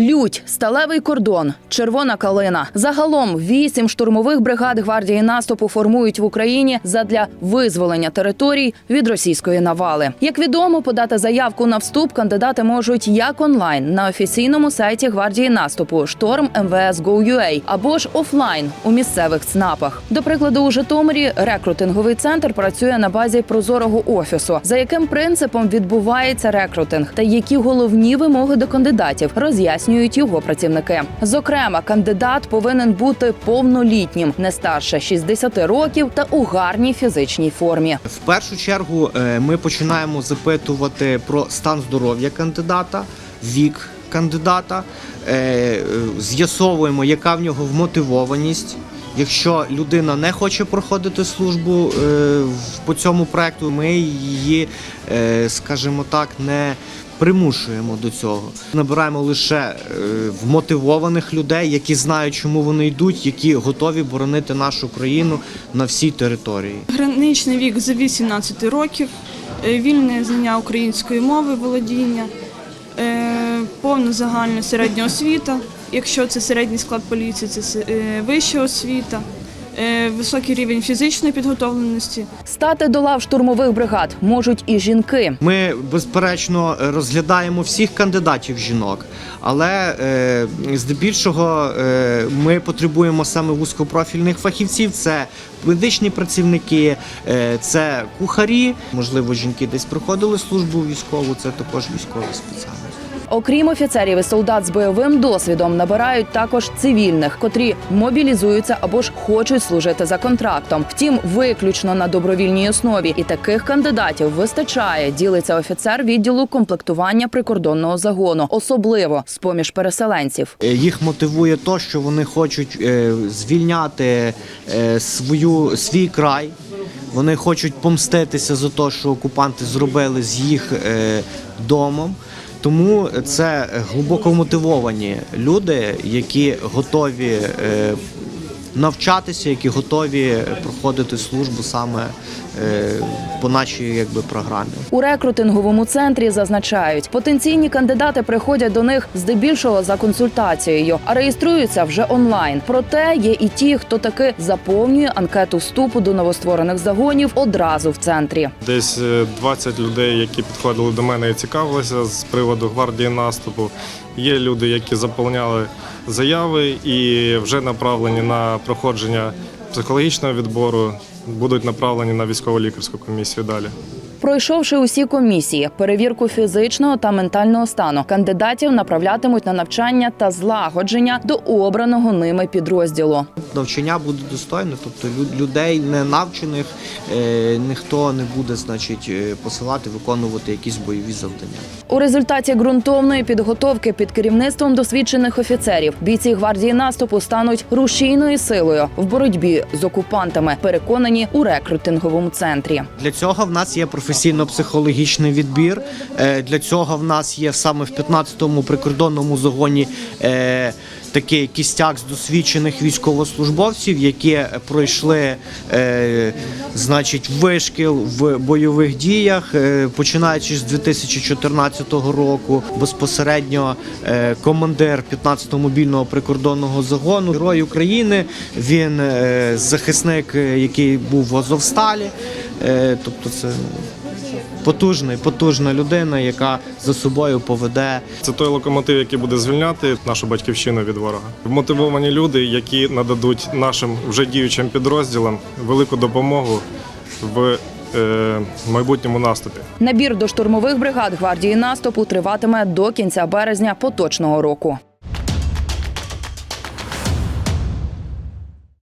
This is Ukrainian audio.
Лють, сталевий кордон, червона калина. Загалом вісім штурмових бригад гвардії наступу формують в Україні задля визволення територій від російської навали. Як відомо, подати заявку на вступ кандидати можуть як онлайн на офіційному сайті гвардії наступу шторм МВС.Go.ua або ж офлайн у місцевих ЦНАПах. До прикладу, у Житомирі рекрутинговий центр працює на базі прозорого офісу. За яким принципом відбувається рекрутинг та які головні вимоги до кандидатів роз'яснюють його працівники. Зокрема, кандидат повинен бути повнолітнім, не старше 60 років та у гарній фізичній формі. В першу чергу е, ми починаємо запитувати про стан здоров'я кандидата, вік кандидата, е, е, з'ясовуємо, яка в нього вмотивованість. Якщо людина не хоче проходити службу по цьому проекту, ми її, скажімо так, не примушуємо до цього. Набираємо лише е, вмотивованих людей, які знають, чому вони йдуть, які готові боронити нашу країну на всій території. Граничний вік за 18 років, е, вільне знання української мови, володіння, е, повна загальна середня освіта. Якщо це середній склад поліції, це вища освіта, високий рівень фізичної підготовленості. Стати до лав штурмових бригад можуть і жінки. Ми безперечно розглядаємо всіх кандидатів жінок, але е, здебільшого е, ми потребуємо саме вузькопрофільних фахівців. Це медичні працівники, е, це кухарі. Можливо, жінки десь проходили службу військову. Це також військові спеціальності. Окрім офіцерів і солдат з бойовим досвідом, набирають також цивільних, котрі мобілізуються або ж хочуть служити за контрактом. Втім, виключно на добровільній основі. І таких кандидатів вистачає. Ділиться офіцер відділу комплектування прикордонного загону, особливо з поміж переселенців. Е, Їх мотивує то, що вони хочуть е, звільняти е, свою свій край. Вони хочуть помститися за те, що окупанти зробили з їх домом. Тому це глибоко мотивовані люди, які готові е, навчатися, які готові проходити службу саме е, по нашій якби, програмі. У рекрутинговому центрі зазначають, потенційні кандидати приходять до них здебільшого за консультацією, а реєструються вже онлайн. Проте є і ті, хто таки заповнює анкету вступу до новостворених загонів одразу в центрі. Десь е, 20 людей, які підходили до мене і цікавилися з приводу гвардії наступу. Є люди, які заповняли заяви і вже направлені на проходження психологічного відбору, будуть направлені на військово-лікарську комісію далі. Пройшовши усі комісії, перевірку фізичного та ментального стану, кандидатів направлятимуть на навчання та злагодження до обраного ними підрозділу. Навчання буде достойне, тобто лю- людей не навчених е, ніхто не буде, значить, е, посилати виконувати якісь бойові завдання. У результаті ґрунтовної підготовки під керівництвом досвідчених офіцерів бійці гвардії наступу стануть рушійною силою в боротьбі з окупантами, переконані у рекрутинговому центрі. Для цього в нас є професійно-психологічний відбір. Е, Для цього в нас є саме в 15-му прикордонному загоні е, такий кістяк з досвідчених військовослужбовців, які пройшли е, значить, вишкіл в бойових діях, починаючи з 2014 року. Безпосередньо командир 15-го мобільного прикордонного загону, герой України. Він захисник, який був в Азовсталі. Тобто це потужний, потужна людина, яка за собою поведе Це той локомотив, який буде звільняти нашу батьківщину від ворога. Мотивовані люди, які нададуть нашим вже діючим підрозділам велику допомогу в е, майбутньому наступі. Набір до штурмових бригад гвардії наступу триватиме до кінця березня поточного року.